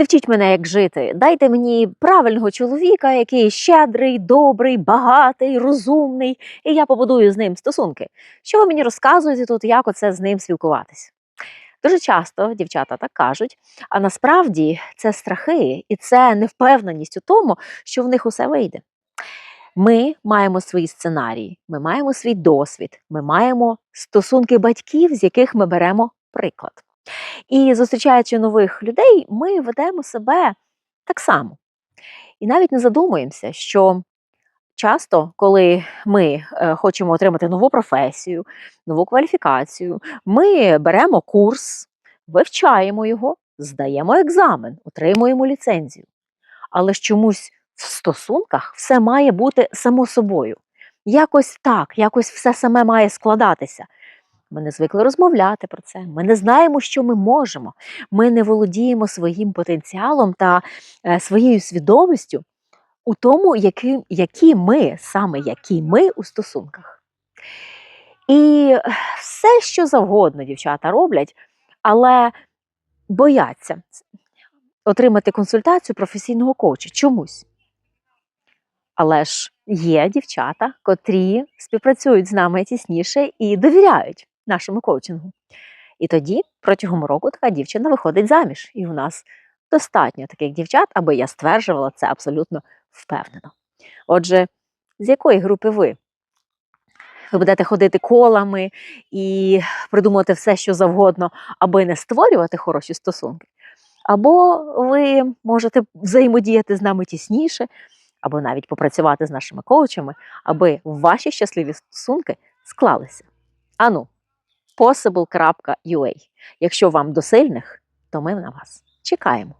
Не вчіть мене, як жити. Дайте мені правильного чоловіка, який щедрий, добрий, багатий, розумний, і я побудую з ним стосунки. Що ви мені розказуєте тут, як оце з ним спілкуватись? Дуже часто дівчата так кажуть, а насправді це страхи і це невпевненість у тому, що в них усе вийде. Ми маємо свої сценарії, ми маємо свій досвід, ми маємо стосунки батьків, з яких ми беремо приклад. І зустрічаючи нових людей, ми ведемо себе так само. І навіть не задумуємося, що часто, коли ми е, хочемо отримати нову професію, нову кваліфікацію, ми беремо курс, вивчаємо його, здаємо екзамен, отримуємо ліцензію. Але ж чомусь в стосунках все має бути само собою. Якось так, якось все саме має складатися. Ми не звикли розмовляти про це. Ми не знаємо, що ми можемо. Ми не володіємо своїм потенціалом та е, своєю свідомістю у тому, які, які ми, саме які ми у стосунках. І все, що завгодно дівчата роблять, але бояться отримати консультацію професійного коуча чомусь. Але ж є дівчата, котрі співпрацюють з нами тісніше і довіряють нашому коучингу. І тоді протягом року така дівчина виходить заміж. І у нас достатньо таких дівчат, аби я стверджувала це абсолютно впевнено. Отже, з якої групи ви? Ви будете ходити колами і придумувати все, що завгодно, аби не створювати хороші стосунки. Або ви можете взаємодіяти з нами тісніше, або навіть попрацювати з нашими коучами, аби ваші щасливі стосунки склалися. Ану, possible.ua. Якщо вам до сильних, то ми на вас чекаємо.